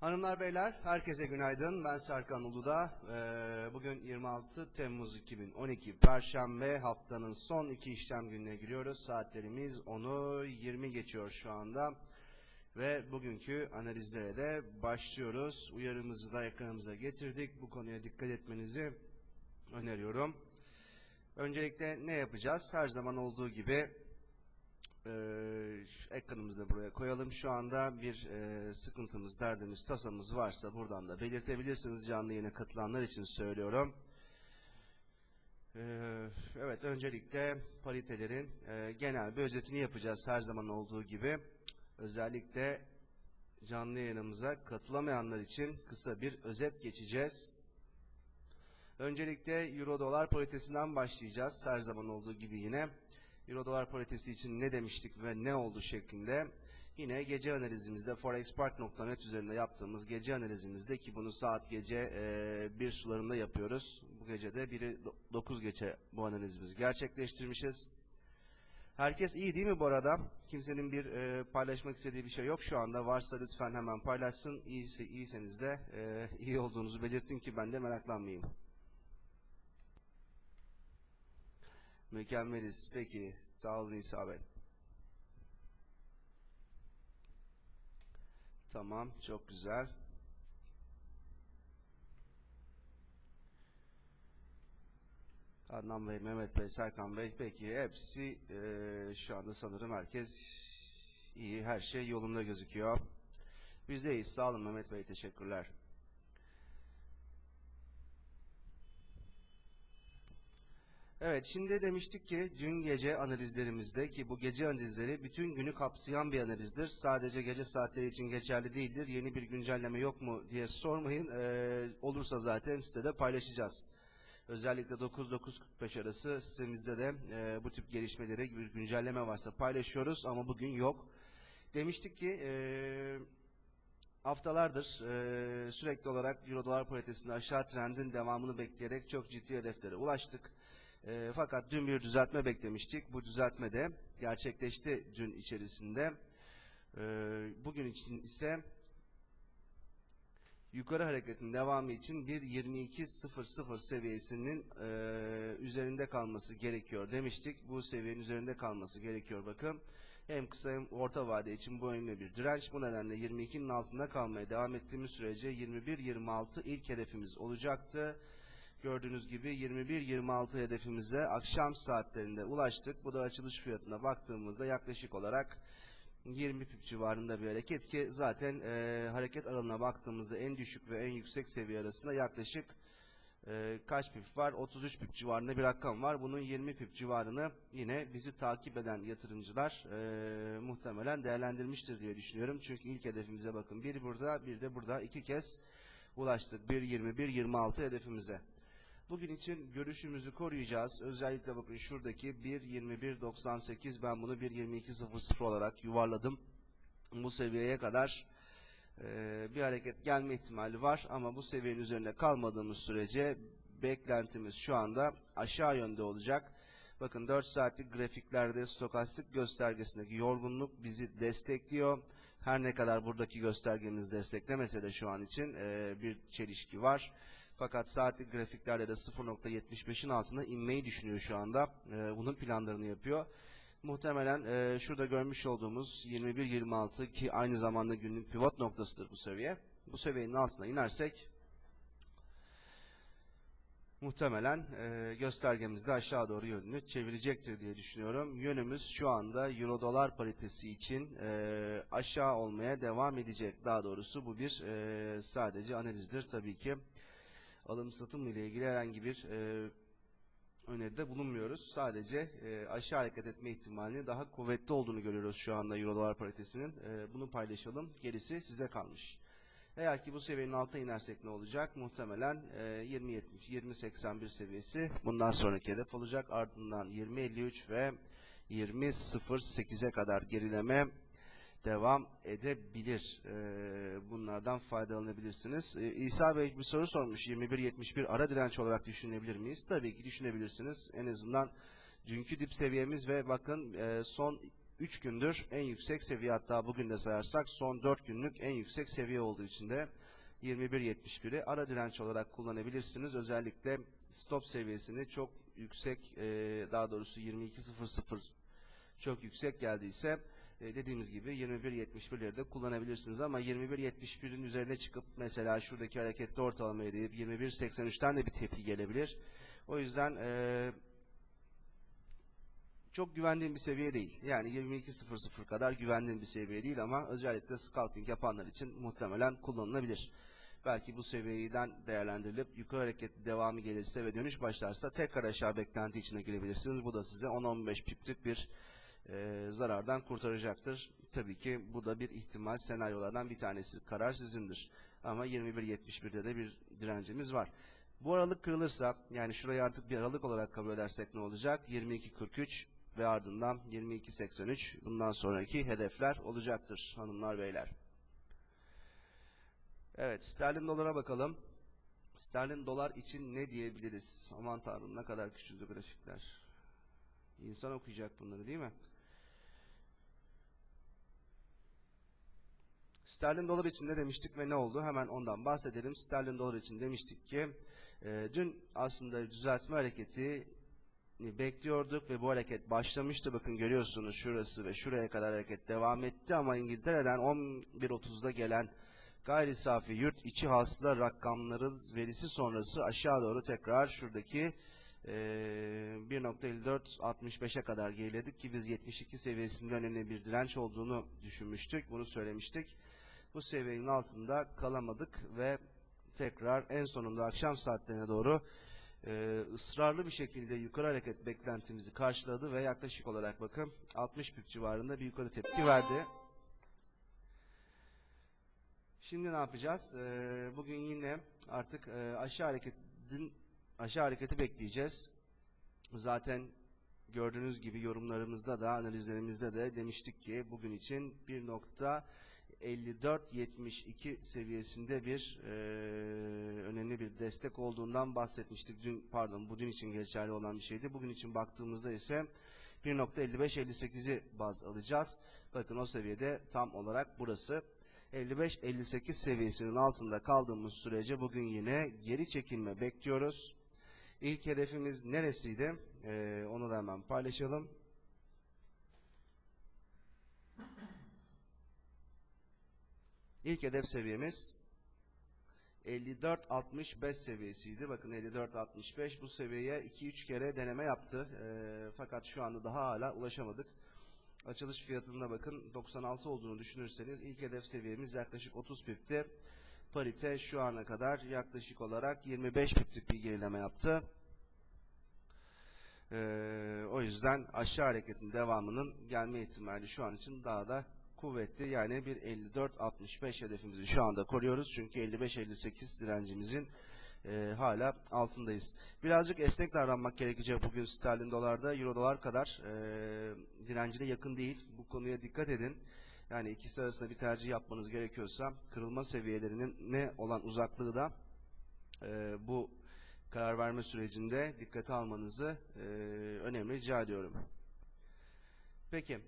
Hanımlar beyler herkese günaydın. Ben Serkan Uludağ. Ee, bugün 26 Temmuz 2012 Perşembe haftanın son iki işlem gününe giriyoruz. Saatlerimiz 10'u 20 geçiyor şu anda. Ve bugünkü analizlere de başlıyoruz. Uyarımızı da ekranımıza getirdik. Bu konuya dikkat etmenizi öneriyorum. Öncelikle ne yapacağız? Her zaman olduğu gibi şu ekranımızı buraya koyalım. Şu anda bir e, sıkıntımız, derdimiz, tasamız varsa buradan da belirtebilirsiniz. Canlı yayına katılanlar için söylüyorum. Ee, evet, öncelikle paritelerin e, genel bir özetini yapacağız her zaman olduğu gibi. Özellikle canlı yayınımıza katılamayanlar için kısa bir özet geçeceğiz. Öncelikle Euro dolar paritesinden başlayacağız. Her zaman olduğu gibi yine. Euro dolar paritesi için ne demiştik ve ne oldu şeklinde. Yine gece analizimizde forexpark.net üzerinde yaptığımız gece analizimizde ki bunu saat gece e, bir sularında yapıyoruz. Bu gece de biri 9 gece bu analizimizi gerçekleştirmişiz. Herkes iyi değil mi bu arada? Kimsenin bir e, paylaşmak istediği bir şey yok şu anda. Varsa lütfen hemen paylaşsın. İyiyse, iyiyseniz de e, iyi olduğunuzu belirtin ki ben de meraklanmayayım. Mükemmeliz. Peki. Sağ olun İsa Bey. Tamam. Çok güzel. Adnan Bey, Mehmet Bey, Serkan Bey. Peki hepsi eee, şu anda sanırım herkes iyi. Her şey yolunda gözüküyor. Biz de iyiyiz. Sağ olun Mehmet Bey. Teşekkürler. Evet şimdi demiştik ki dün gece analizlerimizde ki bu gece analizleri bütün günü kapsayan bir analizdir. Sadece gece saatleri için geçerli değildir. Yeni bir güncelleme yok mu diye sormayın. Ee, olursa zaten sitede paylaşacağız. Özellikle 9-9.45 arası sitemizde de e, bu tip gelişmeleri bir güncelleme varsa paylaşıyoruz ama bugün yok. Demiştik ki e, haftalardır e, sürekli olarak Euro dolar paritesinde aşağı trendin devamını bekleyerek çok ciddi hedeflere ulaştık. E, fakat dün bir düzeltme beklemiştik. Bu düzeltme de gerçekleşti dün içerisinde. E, bugün için ise yukarı hareketin devamı için bir 22.00 seviyesinin e, üzerinde kalması gerekiyor demiştik. Bu seviyenin üzerinde kalması gerekiyor bakın. Hem kısa hem orta vade için bu önemli bir direnç. Bu nedenle 22'nin altında kalmaya devam ettiğimiz sürece 21-26 ilk hedefimiz olacaktı. Gördüğünüz gibi 21-26 hedefimize akşam saatlerinde ulaştık. Bu da açılış fiyatına baktığımızda yaklaşık olarak 20 pip civarında bir hareket ki zaten e, hareket aralığına baktığımızda en düşük ve en yüksek seviye arasında yaklaşık e, kaç pip var? 33 pip civarında bir rakam var. Bunun 20 pip civarını yine bizi takip eden yatırımcılar e, muhtemelen değerlendirmiştir diye düşünüyorum. Çünkü ilk hedefimize bakın. Bir burada bir de burada iki kez ulaştık. 1.21-26 hedefimize. Bugün için görüşümüzü koruyacağız. Özellikle bakın şuradaki 1.21.98 ben bunu 1.22.00 olarak yuvarladım. Bu seviyeye kadar e, bir hareket gelme ihtimali var ama bu seviyenin üzerinde kalmadığımız sürece beklentimiz şu anda aşağı yönde olacak. Bakın 4 saatlik grafiklerde stokastik göstergesindeki yorgunluk bizi destekliyor. Her ne kadar buradaki göstergemiz desteklemese de şu an için e, bir çelişki var. Fakat saatlik grafiklerde de 0.75'in altına inmeyi düşünüyor şu anda. E, bunun planlarını yapıyor. Muhtemelen e, şurada görmüş olduğumuz 21-26 ki aynı zamanda günlük pivot noktasıdır bu seviye. Bu seviyenin altına inersek muhtemelen e, göstergemizde aşağı doğru yönünü çevirecektir diye düşünüyorum. Yönümüz şu anda Euro dolar paritesi için e, aşağı olmaya devam edecek. Daha doğrusu bu bir e, sadece analizdir tabii ki. Alım satım ile ilgili herhangi bir e, öneride bulunmuyoruz. Sadece e, aşağı hareket etme ihtimalinin daha kuvvetli olduğunu görüyoruz şu anda Euro dolar paritesinin. E, bunu paylaşalım. Gerisi size kalmış. Eğer ki bu seviyenin altına inersek ne olacak? Muhtemelen e, 20.70, 20.81 seviyesi bundan sonraki hedef olacak. Ardından 20.53 ve 20.08'e kadar gerileme devam edebilir. Ee, bunlardan faydalanabilirsiniz. Ee, İsa Bey bir soru sormuş. 21.71 ara direnç olarak düşünebilir miyiz? Tabii ki düşünebilirsiniz. En azından dünkü dip seviyemiz ve bakın e, son 3 gündür en yüksek seviye hatta bugün de sayarsak son 4 günlük en yüksek seviye olduğu için de 21.71'i ara direnç olarak kullanabilirsiniz. Özellikle stop seviyesini çok yüksek e, daha doğrusu 22.00 çok yüksek geldiyse e, dediğimiz gibi 21.71'leri de kullanabilirsiniz ama 21.71'in üzerine çıkıp mesela şuradaki harekette ortalamayı deyip 21.83'ten de bir tepki gelebilir. O yüzden e, çok güvendiğim bir seviye değil. Yani 22.00 kadar güvendiğim bir seviye değil ama özellikle scalping yapanlar için muhtemelen kullanılabilir. Belki bu seviyeden değerlendirilip yukarı hareket devamı gelirse ve dönüş başlarsa tekrar aşağı beklenti içine girebilirsiniz. Bu da size 10-15 piplik bir e, zarardan kurtaracaktır. Tabii ki bu da bir ihtimal senaryolardan bir tanesi. Karar sizindir. Ama 21.71'de de bir direncimiz var. Bu aralık kırılırsa yani şurayı artık bir aralık olarak kabul edersek ne olacak? 22.43 ve ardından 22.83 bundan sonraki hedefler olacaktır hanımlar beyler. Evet sterlin dolara bakalım. Sterlin dolar için ne diyebiliriz? Aman tanrım ne kadar küçüldü grafikler. İnsan okuyacak bunları değil mi? Sterlin dolar için ne demiştik ve ne oldu? Hemen ondan bahsedelim. Sterlin dolar için demiştik ki e, dün aslında düzeltme hareketi bekliyorduk ve bu hareket başlamıştı. Bakın görüyorsunuz şurası ve şuraya kadar hareket devam etti ama İngiltere'den 11.30'da gelen gayri safi yurt içi hasıla rakamları verisi sonrası aşağı doğru tekrar şuradaki e, 1.54-65'e kadar geriledik ki biz 72 seviyesinde önemli bir direnç olduğunu düşünmüştük. Bunu söylemiştik. Bu seviyenin altında kalamadık ve tekrar en sonunda akşam saatlerine doğru e, ısrarlı bir şekilde yukarı hareket beklentimizi karşıladı ve yaklaşık olarak bakın 60 pip civarında bir yukarı tepki verdi. Şimdi ne yapacağız? Ee, bugün yine artık e, aşağı hareketin aşağı hareketi bekleyeceğiz. Zaten gördüğünüz gibi yorumlarımızda da analizlerimizde de demiştik ki bugün için 1.5472 seviyesinde bir e, önemli bir destek olduğundan bahsetmiştik. Dün pardon bugün için geçerli olan bir şeydi. Bugün için baktığımızda ise 1.5558'i baz alacağız. Bakın o seviyede tam olarak burası. 55-58 seviyesinin altında kaldığımız sürece bugün yine geri çekilme bekliyoruz. İlk hedefimiz neresiydi? Ee, onu da hemen paylaşalım. İlk hedef seviyemiz 54-65 seviyesiydi. Bakın 54-65 bu seviyeye 2-3 kere deneme yaptı. Ee, fakat şu anda daha hala ulaşamadık. Açılış fiyatına bakın 96 olduğunu düşünürseniz ilk hedef seviyemiz yaklaşık 30 pipti. Parite şu ana kadar yaklaşık olarak 25 piplik bir gerileme yaptı. Ee, o yüzden aşağı hareketin devamının gelme ihtimali şu an için daha da kuvvetli. Yani bir 54-65 hedefimizi şu anda koruyoruz. Çünkü 55-58 direncimizin e, hala altındayız. Birazcık esnek davranmak gerekecek bugün sterlin dolarda. Euro dolar kadar e, direncine yakın değil. Bu konuya dikkat edin. Yani ikisi arasında bir tercih yapmanız gerekiyorsa kırılma seviyelerinin ne olan uzaklığı da e, bu karar verme sürecinde dikkate almanızı e, önemli rica ediyorum. Peki.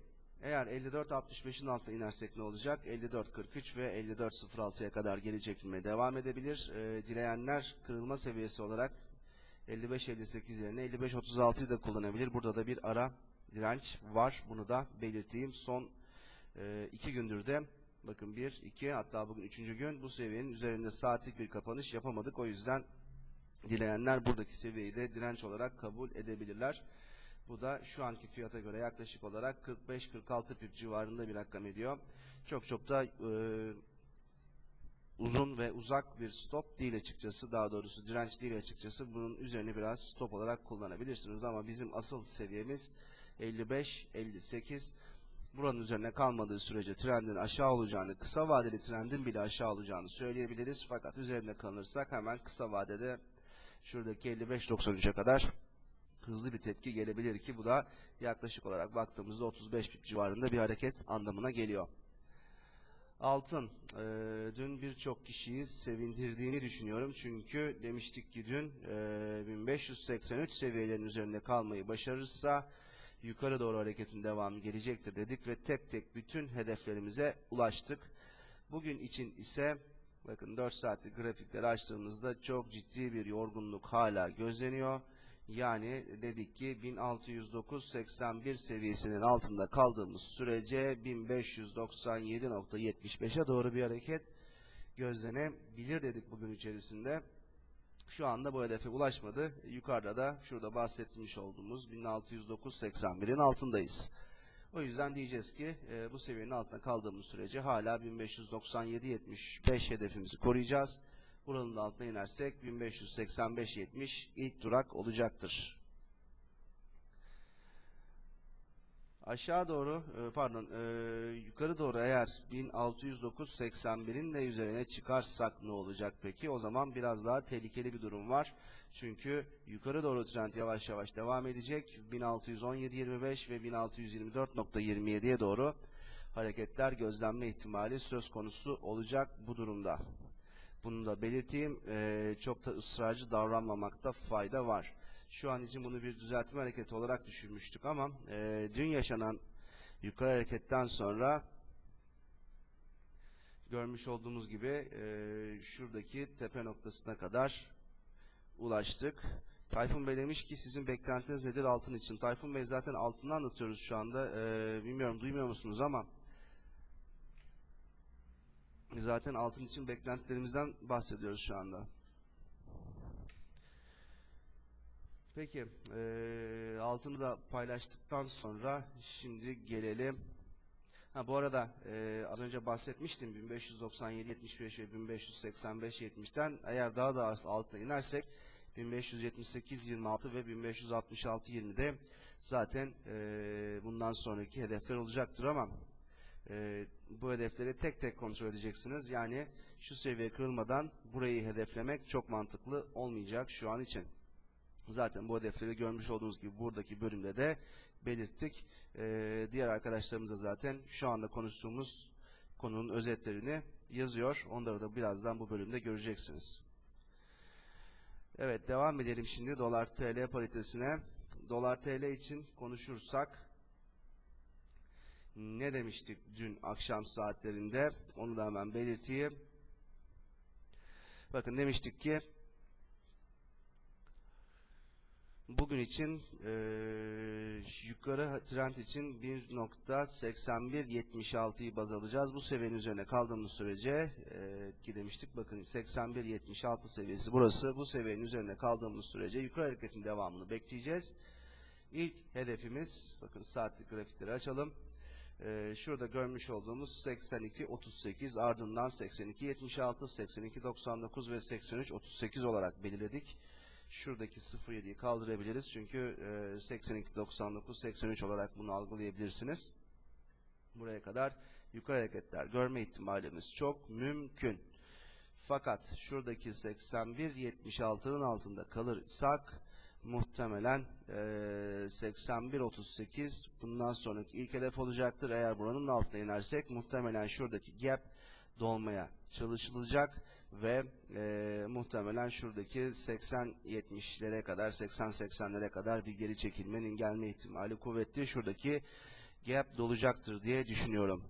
Eğer 54.65'in altına inersek ne olacak? 54.43 ve 54.06'ya kadar geri çekilmeye devam edebilir. E, dileyenler kırılma seviyesi olarak 55.58 yerine 55.36'yı da kullanabilir. Burada da bir ara direnç var. Bunu da belirteyim. Son e, iki gündür de bakın bir, iki hatta bugün üçüncü gün bu seviyenin üzerinde saatlik bir kapanış yapamadık. O yüzden dileyenler buradaki seviyeyi de direnç olarak kabul edebilirler. Bu da şu anki fiyata göre yaklaşık olarak 45-46 pip civarında bir rakam ediyor. Çok çok da e, uzun ve uzak bir stop değil açıkçası. Daha doğrusu direnç değil açıkçası. Bunun üzerine biraz stop olarak kullanabilirsiniz. Ama bizim asıl seviyemiz 55-58. Buranın üzerine kalmadığı sürece trendin aşağı olacağını, kısa vadeli trendin bile aşağı olacağını söyleyebiliriz. Fakat üzerinde kalırsak hemen kısa vadede şuradaki 55-93'e kadar hızlı bir tepki gelebilir ki bu da yaklaşık olarak baktığımızda 35 pip civarında bir hareket anlamına geliyor. Altın. Ee, dün birçok kişiyi sevindirdiğini düşünüyorum. Çünkü demiştik ki dün e, 1583 seviyelerin üzerinde kalmayı başarırsa yukarı doğru hareketin devamı gelecektir dedik ve tek tek bütün hedeflerimize ulaştık. Bugün için ise bakın 4 saatlik grafikleri açtığımızda çok ciddi bir yorgunluk hala gözleniyor. Yani dedik ki 1609.81 seviyesinin altında kaldığımız sürece 1597.75'e doğru bir hareket gözlenebilir dedik bugün içerisinde. Şu anda bu hedefe ulaşmadı. Yukarıda da şurada bahsetmiş olduğumuz 1609.81'in altındayız. O yüzden diyeceğiz ki e, bu seviyenin altında kaldığımız sürece hala 1597.75 hedefimizi koruyacağız. Buranın da altına inersek 1585.70 ilk durak olacaktır. Aşağı doğru e, pardon e, yukarı doğru eğer 1609.81'in de üzerine çıkarsak ne olacak peki? O zaman biraz daha tehlikeli bir durum var. Çünkü yukarı doğru trend yavaş yavaş devam edecek. 1617.25 ve 1624.27'ye doğru hareketler gözlenme ihtimali söz konusu olacak bu durumda. Bunu da belirteyim. Ee, çok da ısrarcı davranmamakta fayda var. Şu an için bunu bir düzeltme hareketi olarak düşünmüştük ama e, dün yaşanan yukarı hareketten sonra görmüş olduğumuz gibi e, şuradaki tepe noktasına kadar ulaştık. Tayfun Bey demiş ki sizin beklentiniz nedir altın için? Tayfun Bey zaten altından anlatıyoruz şu anda. E, bilmiyorum duymuyor musunuz ama zaten altın için beklentilerimizden bahsediyoruz şu anda. Peki, eee, altını da paylaştıktan sonra şimdi gelelim. Ha bu arada eee, az önce bahsetmiştim 1597 75 ve 1585 70'ten eğer daha da altına inersek 1578 26 ve 1566 20'de zaten eee, bundan sonraki hedefler olacaktır ama eee, bu hedefleri tek tek kontrol edeceksiniz. Yani şu seviye kırılmadan burayı hedeflemek çok mantıklı olmayacak şu an için. Zaten bu hedefleri görmüş olduğunuz gibi buradaki bölümde de belirttik. Ee, diğer arkadaşlarımız da zaten şu anda konuştuğumuz konunun özetlerini yazıyor. Onları da birazdan bu bölümde göreceksiniz. Evet devam edelim şimdi dolar TL paritesine. Dolar TL için konuşursak ne demiştik dün akşam saatlerinde onu da hemen belirteyim. Bakın demiştik ki bugün için eee, yukarı trend için 1.8176'yı baz alacağız. Bu seviyenin üzerine kaldığımız sürece eee, ki demiştik bakın 81.76 seviyesi burası. Bu seviyenin üzerine kaldığımız sürece yukarı hareketin devamını bekleyeceğiz. İlk hedefimiz bakın saatlik grafikleri açalım. Eee, şurada görmüş olduğumuz 82.38 ardından 82.76, 82.99 ve 83.38 olarak belirledik şuradaki 07'yi kaldırabiliriz. Çünkü e, 82.99, 83 olarak bunu algılayabilirsiniz. Buraya kadar yukarı hareketler görme ihtimalimiz çok mümkün. Fakat şuradaki 81.76'nın altında kalırsak muhtemelen e, 81.38 bundan sonraki ilk hedef olacaktır. Eğer buranın altına inersek muhtemelen şuradaki gap dolmaya çalışılacak ve e, muhtemelen şuradaki 80-70'lere kadar 80-80'lere kadar bir geri çekilmenin gelme ihtimali kuvvetli. Şuradaki gap dolacaktır diye düşünüyorum.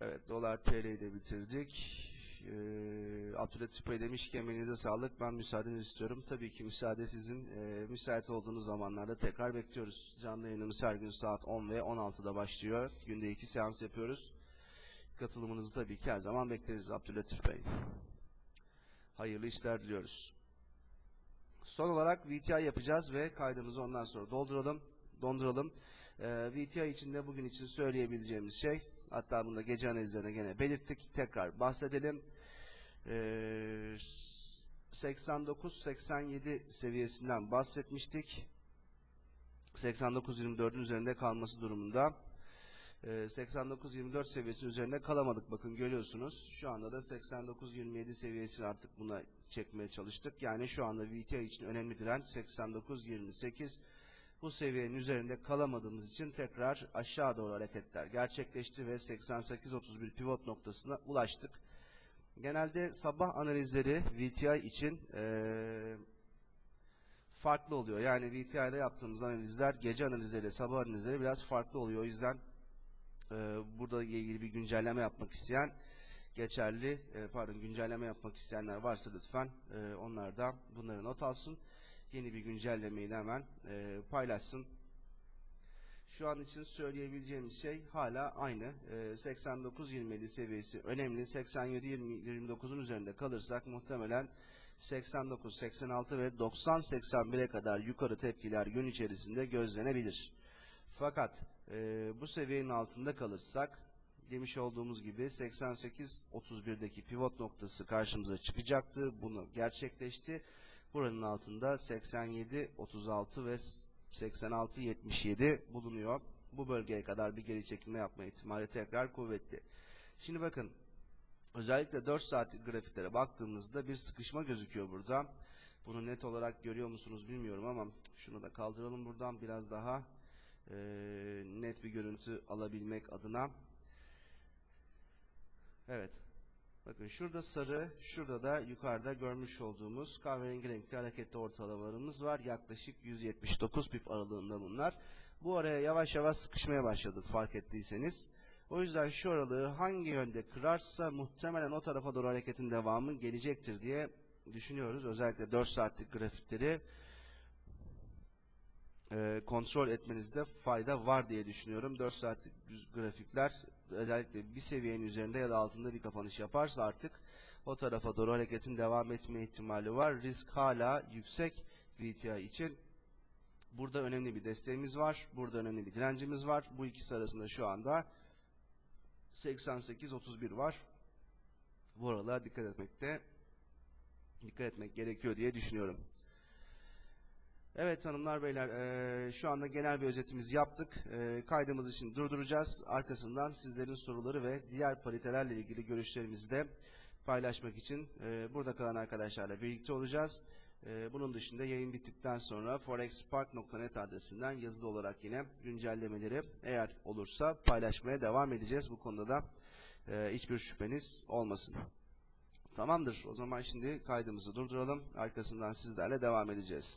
Evet dolar TL'yi de bitirdik. Ee, Abdülhatif Bey demiş ki emeğinize sağlık ben müsaadenizi istiyorum. Tabii ki müsaade sizin. Ee, müsait olduğunuz zamanlarda tekrar bekliyoruz. Canlı yayınımız her gün saat 10 ve 16'da başlıyor. Günde iki seans yapıyoruz. Katılımınızı tabii ki her zaman bekleriz Abdülhatif Bey. Hayırlı işler diliyoruz. Son olarak VTI yapacağız ve kaydımızı ondan sonra dolduralım, donduralım. Ee, VTI için de bugün için söyleyebileceğimiz şey, hatta bunu da gece analizlerine gene belirttik, tekrar bahsedelim. Ee, 89-87 seviyesinden bahsetmiştik. 89-24'ün üzerinde kalması durumunda. Ee, 89-24 seviyesinin üzerinde kalamadık bakın görüyorsunuz. Şu anda da 89-27 seviyesini artık buna çekmeye çalıştık. Yani şu anda VTI için önemli direnç 89-28 Bu seviyenin üzerinde kalamadığımız için tekrar aşağı doğru hareketler gerçekleşti ve 88.31 pivot noktasına ulaştık. Genelde sabah analizleri VTI için eee, farklı oluyor. Yani VTI'de yaptığımız analizler gece analizleriyle sabah analizleri biraz farklı oluyor. O yüzden eee burada ilgili bir güncelleme yapmak isteyen geçerli e, pardon güncelleme yapmak isteyenler varsa lütfen e, onlar bunları not alsın. Yeni bir güncellemeyi hemen e, paylaşsın. Şu an için söyleyebileceğimiz şey hala aynı. E, 89-27 seviyesi önemli. 87-29'un üzerinde kalırsak muhtemelen 89, 86 ve 90-81'e kadar yukarı tepkiler gün içerisinde gözlenebilir. Fakat e, bu seviyenin altında kalırsak demiş olduğumuz gibi 88-31'deki pivot noktası karşımıza çıkacaktı. Bunu gerçekleşti. Buranın altında 87-36 ve 86-77 bulunuyor. Bu bölgeye kadar bir geri çekilme yapma ihtimali tekrar kuvvetli. Şimdi bakın özellikle 4 saatlik grafiklere baktığımızda bir sıkışma gözüküyor burada. Bunu net olarak görüyor musunuz bilmiyorum ama şunu da kaldıralım buradan biraz daha eee, net bir görüntü alabilmek adına. Evet. Bakın şurada sarı, şurada da yukarıda görmüş olduğumuz kahverengi renkli hareketli ortalamalarımız var. Yaklaşık 179 pip aralığında bunlar. Bu araya yavaş yavaş sıkışmaya başladık fark ettiyseniz. O yüzden şu aralığı hangi yönde kırarsa muhtemelen o tarafa doğru hareketin devamı gelecektir diye düşünüyoruz. Özellikle 4 saatlik grafikleri kontrol etmenizde fayda var diye düşünüyorum. 4 saatlik grafikler özellikle bir seviyenin üzerinde ya da altında bir kapanış yaparsa artık o tarafa doğru hareketin devam etme ihtimali var. Risk hala yüksek VTI için. Burada önemli bir desteğimiz var. Burada önemli bir direncimiz var. Bu ikisi arasında şu anda 88-31 var. Bu aralığa dikkat etmekte dikkat etmek gerekiyor diye düşünüyorum. Evet hanımlar beyler eee, şu anda genel bir özetimizi yaptık. Eee, kaydımızı şimdi durduracağız. Arkasından sizlerin soruları ve diğer paritelerle ilgili görüşlerimizi de paylaşmak için eee, burada kalan arkadaşlarla birlikte olacağız. Eee, bunun dışında yayın bittikten sonra forexpark.net adresinden yazılı olarak yine güncellemeleri eğer olursa paylaşmaya devam edeceğiz. Bu konuda da eee, hiçbir şüpheniz olmasın. Tamamdır. O zaman şimdi kaydımızı durduralım. Arkasından sizlerle devam edeceğiz.